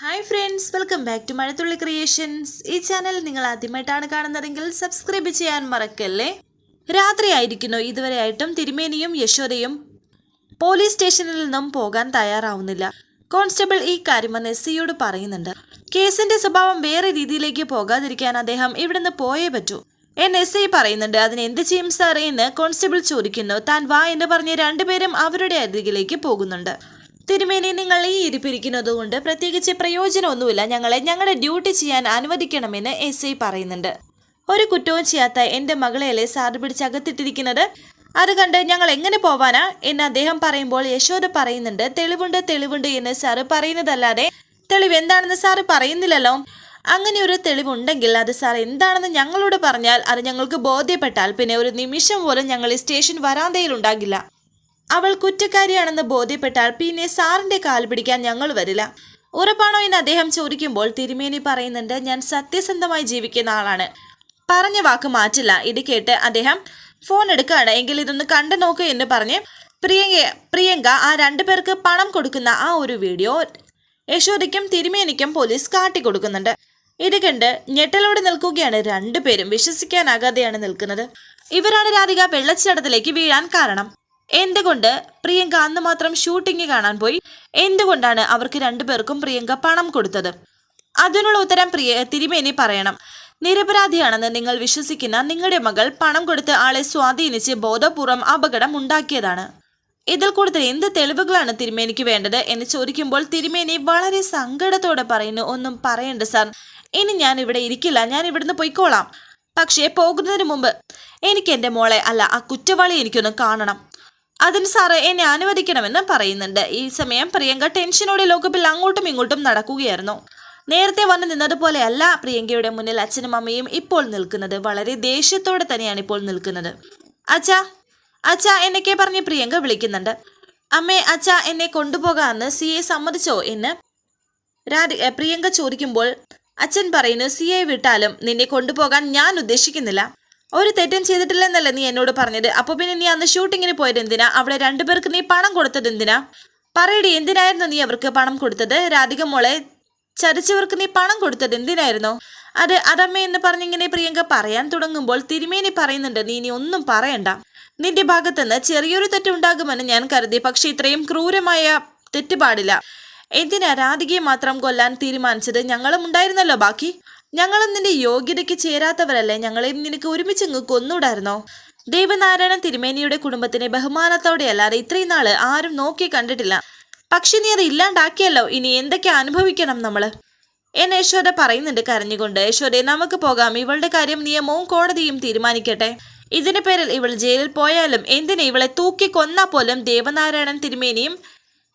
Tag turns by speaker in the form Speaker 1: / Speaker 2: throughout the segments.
Speaker 1: Hi friends welcome back to Mazhathulli creations ഈ channel നിങ്ങൾ ആദ്യമായിട്ടാണ് കാണുന്നതെങ്കിൽ സബ്സ്ക്രൈബ് ചെയ്യാൻ മറക്കല്ലേ? രാത്രിയായിരിക്കുന്നു. ഇതുവരെയായിട്ടും തിരുമേനിയും യശോദയും പോലീസ് സ്റ്റേഷനിൽ നിന്നും പോകാൻ തയ്യാറാവുന്നില്ല. കോൺസ്റ്റബിൾ ഈ കാര്യം സിയോട് പറയുന്നുണ്ട്. കേസിന്റെ സ്വഭാവം വേറെ രീതിയിലേക്ക് പോകാതിരിക്കാൻ അദ്ദേഹം ഇവിടുന്ന് പോയേ പറ്റൂ. എന്ന് എസ് ഐ പറയുന്നുണ്ട് അതിന് എന്ത് ചെയ്യും സാർ എന്ന് കോൺസ്റ്റബിൾ ചോദിക്കുന്നു. താൻ വാ എന്ന് പറഞ്ഞ് രണ്ടുപേരും അവരുടെ അരികിലേക്ക് പോകുന്നുണ്ട്. തിരുമേനി നിങ്ങൾ ഈ ഇരിപ്പിരിക്കുന്നത് കൊണ്ട് പ്രത്യേകിച്ച് പ്രയോജനമൊന്നുമില്ല. ഞങ്ങളെ ഞങ്ങളുടെ ഡ്യൂട്ടി ചെയ്യാൻ അനുവദിക്കണമെന്ന് എസ് ഐ പറയുന്നുണ്ട്. ഒരു കുറ്റവും ചെയ്യാത്ത എന്റെ മകളെയല്ലേ സാറ് പിടിച്ച് അകത്തിട്ടിരിക്കുന്നത്? അത് കണ്ട് ഞങ്ങൾ എങ്ങനെ പോവാനാ? എന്ന് അദ്ദേഹം പറയുമ്പോൾ യശോദ പറയുന്നുണ്ട് തെളിവുണ്ട് തെളിവുണ്ട് എന്ന് സാറ് പറയുന്നതല്ലാതെ തെളിവ് എന്താണെന്ന് സാറ് പറയുന്നില്ലല്ലോ. അങ്ങനെ ഒരു തെളിവുണ്ടെങ്കിൽ അത് സാർ എന്താണെന്ന് ഞങ്ങളോട് പറഞ്ഞാൽ അത് ഞങ്ങൾക്ക് ബോധ്യപ്പെട്ടാൽ പിന്നെ ഒരു നിമിഷം പോലും ഞങ്ങൾ ഈ സ്റ്റേഷൻ വരാന്തയിൽ ഉണ്ടാകില്ല. അവൾ കുറ്റക്കാരിയാണെന്ന് ബോധ്യപ്പെട്ടാൽ പിന്നെ സാറിന്റെ കാൽ പിടിക്കാൻ ഞങ്ങൾ വരില്ല. ഉറപ്പാണോ എന്ന് അദ്ദേഹം ചോദിക്കുമ്പോൾ തിരുമേനി പറയുന്നുണ്ട് ഞാൻ സത്യസന്ധമായി ജീവിക്കുന്ന ആളാണ്. പറഞ്ഞ വാക്ക് മാറ്റില്ല. ഇത് കേട്ട് അദ്ദേഹം ഫോൺ എടുക്കുകയാണ് എങ്കിൽ ഇതൊന്ന് കണ്ടു നോക്ക് എന്ന് പറഞ്ഞ് പ്രിയങ്ക പ്രിയങ്ക ആ രണ്ടു പേർക്ക് പണം കൊടുക്കുന്ന ആ ഒരു വീഡിയോ യശോദയ്ക്കും തിരുമേനിക്കും പോലീസ് കാട്ടിക്കൊടുക്കുന്നുണ്ട് ഇത് കണ്ട് ഞെട്ടലോടെ നിൽക്കുകയാണ് രണ്ടുപേരും. വിശ്വസിക്കാനാകാതെയാണ് നിൽക്കുന്നത്. ഇവരാണ് രാധിക വെള്ളച്ചാട്ടത്തിലേക്ക് വീഴാൻ കാരണം. എന്തുകൊണ്ട് പ്രിയങ്ക അന്ന് മാത്രം ഷൂട്ടിംഗ് കാണാൻ പോയി? എന്തുകൊണ്ടാണ് അവർക്ക് രണ്ടുപേർക്കും പ്രിയങ്ക പണം കൊടുത്തത്? അതിനുള്ള ഉത്തരം പ്രിയ തിരുമേനി പറയണം. നിരപരാധിയാണെന്ന് നിങ്ങൾ വിശ്വസിക്കുന്ന നിങ്ങളുടെ മകൾ പണം കൊടുത്ത് ആളെ സ്വാധീനിച്ച് ബോധപൂർവം അപകടം ഉണ്ടാക്കിയതാണ്. ഇതിൽ കൂടുതൽ എന്ത് തെളിവുകളാണ് തിരുമേനിക്ക് വേണ്ടത് എന്ന് ചോദിക്കുമ്പോൾ തിരുമേനി വളരെ സങ്കടത്തോടെ പറയുന്നു ഒന്നും പറയണ്ട സാർ. ഇനി ഞാൻ ഇവിടെ ഇരിക്കില്ല. ഞാൻ ഇവിടുന്ന് പോയിക്കോളാം. പക്ഷേ പോകുന്നതിന് മുമ്പ് എനിക്ക് എന്റെ മോളെ അല്ല ആ കുറ്റവാളി എനിക്കൊന്ന് കാണണം. അതിന് സാറേ എന്നെ അനുവദിക്കണമെന്ന് പറയുന്നുണ്ട്. ഈ സമയം പ്രിയങ്ക ടെൻഷനോടെ ലോകപ്പിൽ അങ്ങോട്ടും ഇങ്ങോട്ടും നടക്കുകയായിരുന്നു. നേരത്തെ വന്ന് നിന്നതുപോലെയല്ല പ്രിയങ്കയുടെ മുന്നിൽ അച്ഛനും അമ്മയും ഇപ്പോൾ നിൽക്കുന്നത്. വളരെ ദേഷ്യത്തോടെ തന്നെയാണ് ഇപ്പോൾ നിൽക്കുന്നത്. അച്ഛാ അച്ഛാ എന്നൊക്കെ പറഞ്ഞ് പ്രിയങ്ക വിളിക്കുന്നുണ്ട്. അമ്മേ അച്ഛാ എന്നെ കൊണ്ടുപോകാമെന്ന് സി എ സമ്മതിച്ചോ എന്ന് രാധി പ്രിയങ്ക ചോദിക്കുമ്പോൾ അച്ഛൻ പറയുന്നു സി എ വിട്ടാലും നിന്നെ കൊണ്ടുപോകാൻ ഞാൻ ഉദ്ദേശിക്കുന്നില്ല. ഒരു തെറ്റും ചെയ്തിട്ടില്ലെന്നല്ലേ നീ എന്നോട് പറഞ്ഞത്? അപ്പൊ പിന്നെ നീ അന്ന് ഷൂട്ടിങ്ങിന് പോയത് എന്തിനാ? അവിടെ രണ്ടുപേർക്ക് നീ പണം കൊടുത്തത് എന്തിനാ? പറയടി എന്തിനായിരുന്നു നീ അവർക്ക് പണം കൊടുത്തത്? രാധിക മോളെ ചതിച്ചവർക്ക് നീ പണം കൊടുത്തത് എന്തിനായിരുന്നു? അത് അതമ്മ എന്ന് പറഞ്ഞിങ്ങനെ പ്രിയങ്ക പറയാൻ തുടങ്ങുമ്പോൾ തിരുമേനി പറയുന്നുണ്ട് നീ ഇനി ഒന്നും പറയണ്ട. നിന്റെ ഭാഗത്തുനിന്ന് ചെറിയൊരു തെറ്റുണ്ടാകുമെന്ന് ഞാൻ കരുതി പക്ഷെ ഇത്രയും ക്രൂരമായ തെറ്റ് പാടില്ല. എന്തിനാ രാധികയെ മാത്രം കൊല്ലാൻ തീരുമാനിച്ചത്? ഞങ്ങളും ഉണ്ടായിരുന്നല്ലോ ബാക്കി. ഞങ്ങളും നിന്റെ യോഗ്യതയ്ക്ക് ചേരാത്തവരല്ലേ? ഞങ്ങളെയും നിനക്ക് ഒരുമിച്ച് അങ്ങ് കൊന്നൂടായിരുന്നോ ദേവനാരായണൻ തിരുമേനിയുടെ കുടുംബത്തിനെ ബഹുമാനത്തോടെ അല്ലാതെ ഇത്രയും നാൾ ആരും നോക്കി കണ്ടിട്ടില്ല. പക്ഷെ നീ അത് ഇല്ലാണ്ടാക്കിയല്ലോ ഇനി എന്തൊക്കെ അനുഭവിക്കണം നമ്മൾ? എന്നെ യശോദ പറയുന്നുണ്ട് കരഞ്ഞുകൊണ്ട് യശോദെ നമുക്ക് പോകാം. ഇവളുടെ കാര്യം നിയമവും കോടതിയും തീരുമാനിക്കട്ടെ. ഇതിന്റെ പേരിൽ ഇവൾ ജയിലിൽ പോയാലും എന്തിനെ ഇവളെ തൂക്കി കൊന്നാ പോലും ദേവനാരായണൻ തിരുമേനിയും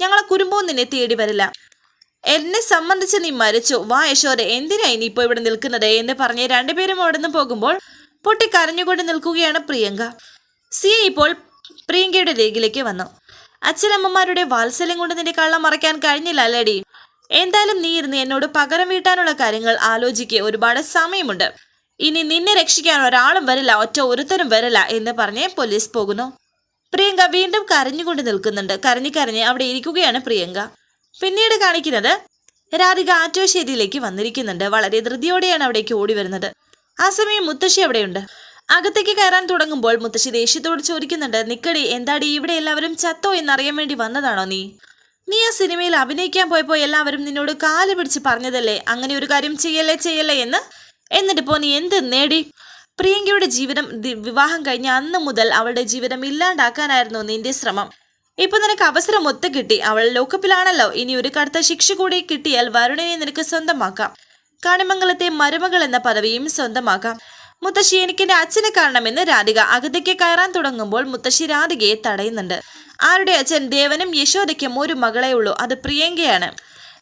Speaker 1: ഞങ്ങളെ കുടുംബവും നിന്നെ തേടി വരില്ല എന്നെ സംബന്ധിച്ച് നീ മരിച്ചു. വാ യശോദ എന്തിനാ ഇനി ഇപ്പോൾ ഇവിടെ നിൽക്കുന്നത്? എന്ന് പറഞ്ഞ് രണ്ടുപേരും അവിടെ നിന്ന് പോകുമ്പോൾ പൊട്ടി കരഞ്ഞുകൊണ്ട് നിൽക്കുകയാണ് പ്രിയങ്ക. സി ഇപ്പോൾ പ്രിയങ്കയുടെ രേഖയിലേക്ക് വന്നു. അച്ഛനമ്മമാരുടെ വാത്സല്യം കൊണ്ട് നിന്റെ കള്ളം മറയ്ക്കാൻ കഴിഞ്ഞില്ല അല്ലടി എന്തായാലും നീ ഇരുന്ന് എന്നോട് പകരം വീട്ടാനുള്ള കാര്യങ്ങൾ ആലോചിക്കുക ഒരുപാട് സമയമുണ്ട്. ഇനി നിന്നെ രക്ഷിക്കാൻ ഒരാളും വരില്ല ഒറ്റ ഒരുത്തരും വരില്ല എന്ന് പറഞ്ഞ് പോലീസ് പോകുന്നു. പ്രിയങ്ക വീണ്ടും കരഞ്ഞുകൊണ്ട് നിൽക്കുന്നുണ്ട്. കരഞ്ഞു കരഞ്ഞ് അവിടെ ഇരിക്കുകയാണ് പ്രിയങ്ക. പിന്നീട് കാണിക്കുന്നത് രാധിക ആറ്റോശ്ശേരിയിലേക്ക് വന്നിരിക്കുന്നുണ്ട്. വളരെ ധൃതിയോടെയാണ് അവിടേക്ക് ഓടി വരുന്നത് ആ സമയം മുത്തശ്ശി അവിടെയുണ്ട്. അകത്തേക്ക് കയറാൻ തുടങ്ങുമ്പോൾ മുത്തശ്ശി ദേഷ്യത്തോട് ചോദിക്കുന്നുണ്ട് നിക്കടി എന്താടി ഇവിടെ എല്ലാവരും ചത്തോ എന്നറിയാൻ വേണ്ടി വന്നതാണോ നീ? നീ ആ സിനിമയിൽ അഭിനയിക്കാൻ പോയപ്പോൾ എല്ലാവരും നിന്നോട് കാൽ പിടിച്ച് പറഞ്ഞതല്ലേ? അങ്ങനെ ഒരു കാര്യം ചെയ്യല്ലേ ചെയ്യല്ലേ എന്ന്? എന്നിട്ട് എന്നിട്ടിപ്പോ നീ എന്ത് നേടി? പ്രിയങ്കയുടെ ജീവിതം വിവാഹം കഴിഞ്ഞ അന്ന് മുതൽ അവളുടെ ജീവിതം ഇല്ലാണ്ടാക്കാനായിരുന്നു നിന്റെ ശ്രമം. ഇപ്പൊ നിനക്ക് അവസരം ഒത്തു കിട്ടി. അവൾ ലോക്കപ്പിലാണല്ലോ. ഇനി ഒരു കടുത്ത ശിക്ഷ കൂടി കിട്ടിയാൽ വരുണിനെ നിനക്ക് സ്വന്തമാക്കാം. കാണിമംഗലത്തെ മരുമകൾ എന്ന പദവിയും സ്വന്തമാക്കാം. മുത്തശ്ശി എനിക്ക് എന്റെ അച്ഛനെ കാണണമെന്ന് രാധിക അകത്തേക്ക് കയറാൻ തുടങ്ങുമ്പോൾ മുത്തശ്ശി രാധികയെ തടയുന്നുണ്ട്. ആരുടെ അച്ഛൻ? ദേവനും യശോദയ്ക്കും ഒരു മകളേ ഉള്ളൂ. അത് പ്രിയങ്കയാണ്.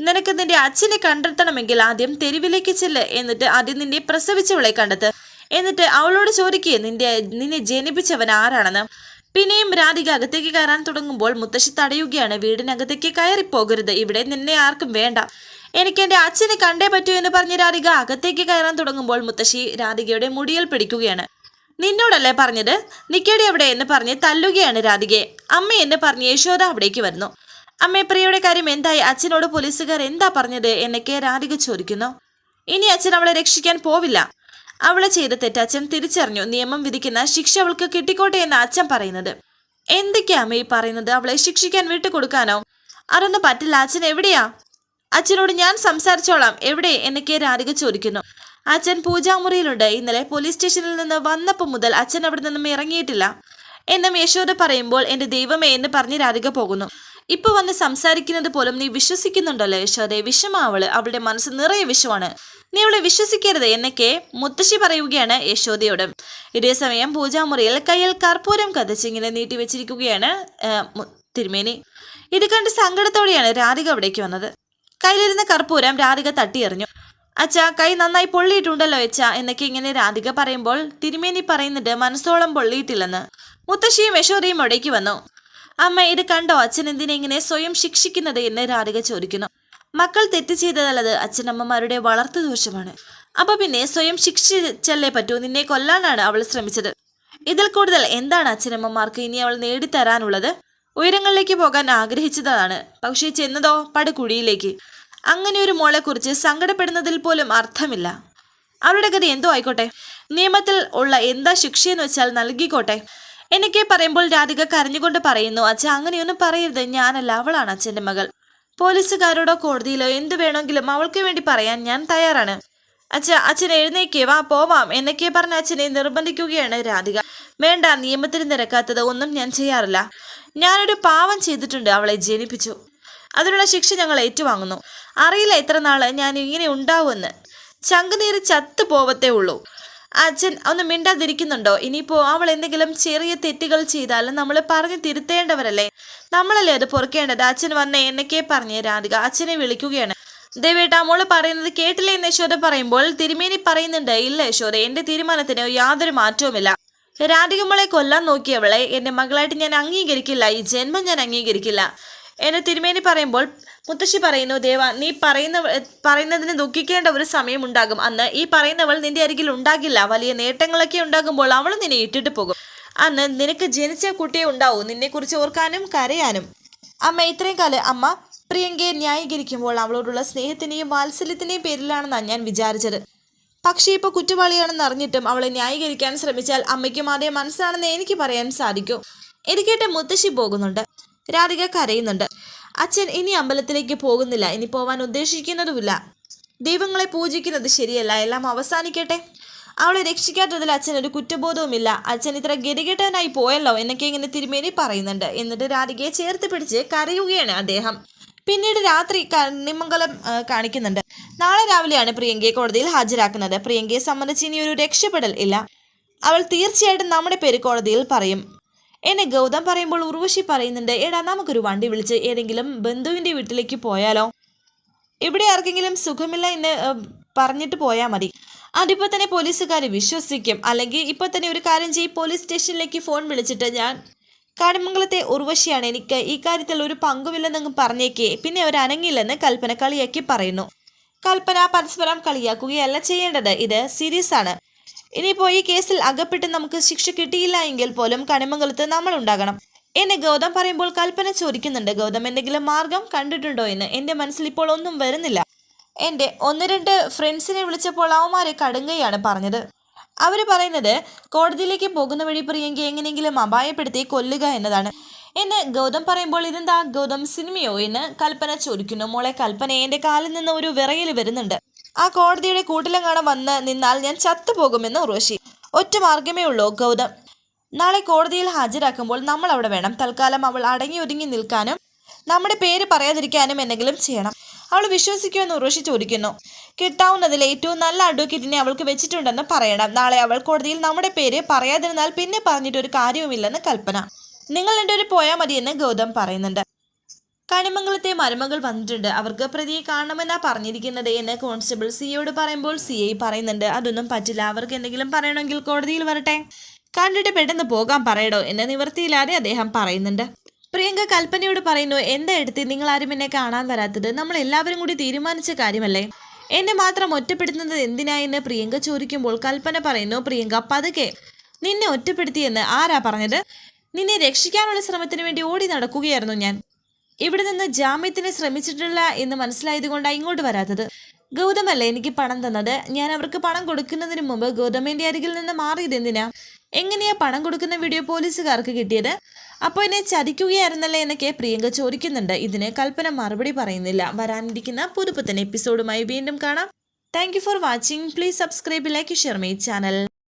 Speaker 1: നിനക്ക് നിന്റെ അച്ഛനെ കണ്ടെത്തണമെങ്കിൽ ആദ്യം തെരുവിലേക്ക് ചെല്ല്. എന്നിട്ട് ആദ്യം നിന്റെ പ്രസവിച്ചവളെ കണ്ടെത്ത്. എന്നിട്ട് അവളോട് ചോദിക്കുക നിന്റെ നിന്നെ ജനിപ്പിച്ചവൻ ആരാണെന്ന്. പിന്നെയും രാധിക അകത്തേക്ക് കയറാൻ തുടങ്ങുമ്പോൾ മുത്തശ്ശി തടയുകയാണ്. വീടിനകത്തേക്ക് കയറി പോകരുത്. ഇവിടെ നിന്നെ ആർക്കും വേണ്ട. എനിക്ക് എന്റെ അച്ഛനെ കണ്ടേ പറ്റൂ എന്ന് പറഞ്ഞ് രാധിക അകത്തേക്ക് കയറാൻ തുടങ്ങുമ്പോൾ മുത്തശ്ശി രാധികയുടെ മുടിയിൽ പിടിക്കുകയാണ്. നിന്നോടല്ലേ പറഞ്ഞത്? നിക്കേടി അവിടെ എന്ന് പറഞ്ഞ് തല്ലുകയാണ് രാധികയെ. അമ്മ എന്ന് പറഞ്ഞ് യശോദ അവിടേക്ക് വരുന്നു. അമ്മേ പ്രിയയുടെ കാര്യം എന്തായി? അച്ഛനോട് പോലീസുകാർ എന്താ പറഞ്ഞത്? എന്നൊക്കെ രാധിക ചോദിക്കുന്നു. ഇനി അച്ഛൻ അവളെ രക്ഷിക്കാൻ പോവില്ല. അവളെ ചെയ്ത തെറ്റ് അച്ഛൻ തിരിച്ചറിഞ്ഞു. നിയമം വിധിക്കുന്ന ശിക്ഷ അവൾക്ക് കിട്ടിക്കോട്ടെ എന്ന് അച്ഛൻ പറയുന്നത്. എന്തൊക്കെയാ അമ്മ ഈ പറയുന്നത്? അവളെ ശിക്ഷിക്കാൻ വിട്ടുകൊടുക്കാനോ? അതൊന്നും പറ്റില്ല. അച്ഛൻ എവിടെയാ? അച്ഛനോട് ഞാൻ സംസാരിച്ചോളാം. എവിടെ? എന്നൊക്കെ രാധിക ചോദിക്കുന്നു. അച്ഛൻ പൂജാമുറിയിലുണ്ട്. ഇന്നലെ പോലീസ് സ്റ്റേഷനിൽ നിന്ന് വന്നപ്പോൾ മുതൽ അച്ഛൻ അവിടെ നിന്നും ഇറങ്ങിയിട്ടില്ല. എന്നും യശോദ പറയുമ്പോൾ എന്റെ ദൈവമേ എന്ന് പറഞ്ഞ് രാധിക പോകുന്നു. ഇപ്പൊ വന്ന് സംസാരിക്കുന്നത് പോലും നീ വിശ്വസിക്കുന്നുണ്ടല്ലോ യശോദെ. വിഷമാവൾ അവളുടെ മനസ്സ് നിറയെ വിഷമാണ്. നീ അവളെ വിശ്വസിക്കരുത് എന്നൊക്കെ മുത്തശ്ശി പറയുകയാണ് യശോദയോട്. ഇതേസമയം പൂജാമുറിയിൽ കയ്യിൽ കർപ്പൂരം കത്തിച്ച് ഇങ്ങനെ നീട്ടി വെച്ചിരിക്കുകയാണ് തിരുമേനി. ഇത് കണ്ട് സങ്കടത്തോടെയാണ് രാധിക അവിടേക്ക് വന്നത്. കയ്യിലിരുന്ന കർപ്പൂരം രാധിക തട്ടിയെറിഞ്ഞു. അച്ഛാ കൈ നന്നായി പൊള്ളിയിട്ടുണ്ടല്ലോ അച്ഛാ എന്നൊക്കെ ഇങ്ങനെ രാധിക പറയുമ്പോൾ തിരുമേനി പറയുന്നുണ്ട് മനസ്സോളം പൊള്ളിയിട്ടില്ലെന്ന്. മുത്തശ്ശിയും യശോദയും അവിടേക്ക് വന്നു. അമ്മ ഇത് കണ്ടോ? അച്ഛൻ എന്തിനെ ഇങ്ങനെ സ്വയം ശിക്ഷിക്കുന്നത് എന്ന് രാധിക ചോദിക്കുന്നു. മക്കൾ തെറ്റ് ചെയ്തതല്ലത് അച്ഛനമ്മമാരുടെ വളർത്തു ദോഷമാണ്. അപ്പൊ പിന്നെ സ്വയം ശിക്ഷിച്ചല്ലേ പറ്റൂ? നിന്നെ കൊല്ലാനാണ് അവൾ ശ്രമിച്ചത്. ഇതിൽ കൂടുതൽ എന്താണ് അച്ഛനമ്മമാർക്ക് ഇനി അവൾ നേടിത്തരാനുള്ളത്? ഉയരങ്ങളിലേക്ക് പോകാൻ ആഗ്രഹിച്ചതാണ്. പക്ഷേ ചെന്നതോ? പടുകുഴിയിലേക്ക്. അങ്ങനെ ഒരു മോളെ കുറിച്ച് സങ്കടപ്പെടുന്നതിൽ പോലും അർത്ഥമില്ല. അവരുടെ ഗതി എന്തോ ആയിക്കോട്ടെ. നിയമത്തിൽ ഉള്ള എന്താ ശിക്ഷയെന്ന് വെച്ചാൽ നൽകിക്കോട്ടെ. എന്നൊക്കെ പറയുമ്പോൾ രാധിക കരഞ്ഞുകൊണ്ട് പറയുന്നു അച്ഛ അങ്ങനെയൊന്നും പറയരുത്. ഞാനല്ല അവളാണ് അച്ഛന്റെ മകൾ. പോലീസുകാരോടോ കോടതിയിലോ എന്തു വേണമെങ്കിലും അവൾക്ക് വേണ്ടി പറയാൻ ഞാൻ തയ്യാറാണ്. അച്ഛ അച്ഛൻ എഴുന്നേക്കേ വാ പോവാം എന്നൊക്കെ പറഞ്ഞ അച്ഛനെ നിർബന്ധിക്കുകയാണ് രാധിക. വേണ്ട നിയമത്തിന് നിരക്കാത്തത് ഒന്നും ഞാൻ ചെയ്യാറില്ല. ഞാനൊരു പാവം ചെയ്തിട്ടുണ്ട് അവളെ ജനിപ്പിച്ചു. അതിനുള്ള ശിക്ഷ ഞങ്ങൾ ഏറ്റുവാങ്ങുന്നു. അറിയില്ല എത്ര നാൾ ഞാൻ ഇങ്ങനെ ഉണ്ടാവുമെന്ന്. ചങ്കുനീര് ചത്തു പോവത്തേ ഉള്ളൂ. അച്ഛൻ ഒന്ന് മിണ്ടാതിരിക്കുന്നുണ്ടോ? ഇനിയിപ്പോ അവൾ എന്തെങ്കിലും ചെറിയ തെറ്റുകൾ ചെയ്താലും നമ്മൾ പറഞ്ഞു തിരുത്തേണ്ടവരല്ലേ? നമ്മളല്ലേ അത് പൊറുക്കേണ്ടത്? അച്ഛൻ വന്ന എന്നൊക്കെ പറഞ്ഞ് രാധിക അച്ഛനെ വിളിക്കുകയാണ്. ദേവേട്ട മോൾ പറയുന്നത് കേട്ടില്ലേ എന്ന് യശോദ പറയുമ്പോൾ തിരുമേനി പറയുന്നുണ്ട് ഇല്ല യശോദ എന്റെ തീരുമാനത്തിന് യാതൊരു മാറ്റവുമില്ല. രാധിക മോളെ കൊല്ലാൻ നോക്കിയവളെ എന്റെ മകളായിട്ട് ഞാൻ അംഗീകരിക്കില്ല. ഈ ജന്മം ഞാൻ അംഗീകരിക്കില്ല. എന്നെ തിരുമേനി പറയുമ്പോൾ മുത്തശ്ശി പറയുന്നു ദേവ നീ പറയുന്ന പറയുന്നതിന് ദുഃഖിക്കേണ്ട ഒരു സമയമുണ്ടാകും. അന്ന് ഈ പറയുന്നവൾ നിന്റെ അരികിൽ ഉണ്ടാകില്ല. വലിയ നേട്ടങ്ങളൊക്കെ ഉണ്ടാകുമ്പോൾ അവൾ നിന്നെ ഇട്ടിട്ട് പോകും. അന്ന് നിനക്ക് ജനിച്ച കുട്ടിയെ ഉണ്ടാവൂ. നിന്നെക്കുറിച്ച് ഓർക്കാനും കരയാനും. അമ്മ ഇത്രയും കാലം അമ്മ പ്രിയങ്കയെ ന്യായീകരിക്കുമ്പോൾ അവളോടുള്ള സ്നേഹത്തിന്റെയും വാത്സല്യത്തിന്റെയും പേരിലാണെന്നാണ് ഞാൻ വിചാരിച്ചത്. പക്ഷേ ഇപ്പോൾ കുറ്റവാളിയാണെന്ന് അറിഞ്ഞിട്ടും അവളെ ന്യായീകരിക്കാൻ ശ്രമിച്ചാൽ അമ്മയ്ക്കും അതേ മനസ്സാണെന്ന് എനിക്ക് പറയാൻ സാധിക്കും. എനിക്കേട്ട് മുത്തശ്ശി പോകുന്നുണ്ട്. രാധിക കരയുന്നുണ്ട്. അച്ഛൻ ഇനി അമ്പലത്തിലേക്ക് പോകുന്നില്ല. ഇനി പോവാൻ ഉദ്ദേശിക്കുന്നതുമില്ല. ദൈവങ്ങളെ പൂജിക്കുന്നത് ശരിയല്ല. എല്ലാം അവസാനിക്കട്ടെ. അവളെ രക്ഷിക്കാത്തതിൽ അച്ഛൻ ഒരു കുറ്റബോധവുമില്ല. അച്ഛൻ ഇത്ര ഗതികെട്ടവനായി പോയല്ലോ എന്നൊക്കെ ഇങ്ങനെ തിരുമേനി പറയുന്നുണ്ട്. എന്നിട്ട് രാധികയെ ചേർത്ത് പിടിച്ച് കരയുകയാണ് അദ്ദേഹം. പിന്നീട് രാത്രി കണ്ണിമംഗലം കാണിക്കുന്നുണ്ട്. നാളെ രാവിലെയാണ് പ്രിയങ്കയെ കോടതിയിൽ ഹാജരാക്കുന്നത്. പ്രിയങ്കയെ സംബന്ധിച്ച് ഇനി ഒരു രക്ഷപ്പെടൽ ഇല്ല. അവൾ തീർച്ചയായിട്ടും നമ്മുടെ പേര് കോടതിയിൽ പറയും. എന്നെ ഗൗതം പറയുമ്പോൾ ഉർവശി പറയുന്നുണ്ട് എടാ നമുക്കൊരു വണ്ടി വിളിച്ച് ഏതെങ്കിലും ബന്ധുവിന്റെ വീട്ടിലേക്ക് പോയാലോ? ഇവിടെ ആർക്കെങ്കിലും സുഖമില്ല എന്ന് പറഞ്ഞിട്ട് പോയാൽ മതി. അതിപ്പോൾ തന്നെ പോലീസുകാർ വിശ്വസിക്കും. അല്ലെങ്കിൽ ഇപ്പോൾ തന്നെ ഒരു കാര്യം ചെയ്യും പോലീസ് സ്റ്റേഷനിലേക്ക് ഫോൺ വിളിച്ചിട്ട് ഞാൻ കാടിമംഗലത്തെ ഉർവശിയാണ്. എനിക്ക് ഈ കാര്യത്തിൽ ഒരു പങ്കുമില്ലെന്നങ്ങ് പറഞ്ഞേക്കേ. പിന്നെ അവർ അനങ്ങില്ലെന്ന് കൽപ്പന കളിയാക്കി പറയുന്നു. കൽപ്പന പരസ്പരം കളിയാക്കുകയല്ല ചെയ്യേണ്ടത്. ഇത് സീരിയസ് ആണ് ഇനിയിപ്പോൾ ഈ കേസിൽ അകപ്പെട്ട് നമുക്ക് ശിക്ഷ കിട്ടിയില്ല എങ്കിൽ പോലും കണിമംഗലത്ത് നമ്മൾ ഉണ്ടാകണം. എന്നെ ഗൗതം പറയുമ്പോൾ കൽപ്പന ചോദിക്കുന്നുണ്ട്. ഗൗതം എന്തെങ്കിലും മാർഗം കണ്ടിട്ടുണ്ടോ എന്ന്? എന്റെ മനസ്സിൽ ഇപ്പോൾ ഒന്നും വരുന്നില്ല. എന്റെ ഒന്ന് രണ്ട് ഫ്രണ്ട്സിനെ വിളിച്ചപ്പോൾ അവന്മാരെ കടുങ്കയാണ് പറഞ്ഞത്. അവർ പറയുന്നത് കോടതിയിലേക്ക് പോകുന്ന വഴി പ്രിയങ്കയെ എങ്ങനെയെങ്കിലും അപായപ്പെടുത്തി കൊല്ലുക എന്നതാണ്. എന്ന് ഗൗതം പറയുമ്പോൾ ഇതെന്താ ഗൗതം സിനിമയോ എന്ന് കൽപ്പന ചോദിക്കുന്നു. മോളെ കൽപ്പന എന്റെ കാലിൽ നിന്ന് ഒരു വിറയൽ വരുന്നുണ്ട്. ആ കോടതിയുടെ കൂട്ടിലെങ്ങാണം വന്ന് നിന്നാൽ ഞാൻ ചത്തുപോകുമെന്ന് ഉർവശി. ഒറ്റ മാർഗമേ ഉള്ളൂ ഗൗതം. നാളെ കോടതിയിൽ ഹാജരാക്കുമ്പോൾ നമ്മൾ അവിടെ വേണം. തൽക്കാലം അവൾ അടങ്ങി ഒതുങ്ങി നിൽക്കാനും നമ്മുടെ പേര് പറയാതിരിക്കാനും എന്തെങ്കിലും ചെയ്യണം. അവൾ വിശ്വസിക്കുമെന്ന് ഉർവശി ചോദിക്കുന്നു. കിട്ടാവുന്നതിൽ ഏറ്റവും നല്ല അഡ്വക്കേറ്റിനെ അവൾക്ക് വെച്ചിട്ടുണ്ടെന്ന് പറയണം. നാളെ അവൾ കോടതിയിൽ നമ്മുടെ പേര് പറയാതിരുന്നാൽ പിന്നെ പറഞ്ഞിട്ടൊരു കാര്യവുമില്ലെന്ന് കൽപ്പന. നിങ്ങൾ രണ്ടുപേരും പോയാൽ മതിയെന്ന് ഗൗതം പറയുന്നുണ്ട്. കണിമംഗലത്തെ മരുമകൾ വന്നിട്ടുണ്ട്. അവർക്ക് പ്രതിയെ കാണണമെന്നാ പറഞ്ഞിരിക്കുന്നത് എന്ന് കോൺസ്റ്റബിൾ സിയോട് പറയുമ്പോൾ സി ഐ പറയുന്നുണ്ട്. അതൊന്നും പറ്റില്ല. അവർക്ക് എന്തെങ്കിലും പറയണമെങ്കിൽ കോടതിയിൽ വരട്ടെ. കണ്ടിട്ട് പെട്ടെന്ന് പോകാൻ പറയടോ എന്ന് നിവൃത്തിയില്ലാതെ അദ്ദേഹം പറയുന്നുണ്ട്. പ്രിയങ്ക കൽപ്പനയോട് പറയുന്നു എന്താ എടുത്ത്? നിങ്ങൾ ആരും എന്നെ കാണാൻ വരാത്തത്. നമ്മൾ എല്ലാവരും കൂടി തീരുമാനിച്ച കാര്യമല്ലേ? എന്നെ മാത്രം ഒറ്റപ്പെടുത്തുന്നത് എന്തിനാ എന്ന് പ്രിയങ്ക ചോദിക്കുമ്പോൾ കൽപ്പന പറയുന്നു പ്രിയങ്ക പതുക്കെ. നിന്നെ ഒറ്റപ്പെടുത്തിയെന്ന് ആരാ പറഞ്ഞത്? നിന്നെ രക്ഷിക്കാനുള്ള ശ്രമത്തിന് വേണ്ടി ഓടി നടക്കുകയായിരുന്നു ഞാൻ. ഇവിടെ നിന്ന് ജാമ്യത്തിന് ശ്രമിച്ചിട്ടില്ല എന്ന് മനസ്സിലായതുകൊണ്ടാണ് ഇങ്ങോട്ട് വരാത്തത്. ഗൗതമല്ലേ എനിക്ക് പണം തന്നത്? ഞാൻ അവർക്ക് പണം കൊടുക്കുന്നതിന് മുമ്പ് ഗൗതമിന്റെ അരികിൽ നിന്ന് മാറിയത് എന്തിനാ? എങ്ങനെയാ പണം കൊടുക്കുന്ന വീഡിയോ പോലീസുകാർക്ക് കിട്ടിയത്? അപ്പോൾ എന്നെ ചതിക്കുകയായിരുന്നല്ലേ എന്നൊക്കെ പ്രിയങ്ക ചോദിക്കുന്നുണ്ട്. ഇതിന് കൽപ്പന മറുപടി പറയുന്നില്ല. വരാനിരിക്കുന്ന പുതുപുത്തൻ എപ്പിസോഡുമായി വീണ്ടും കാണാം. Thank for watching please subscribe like share my channel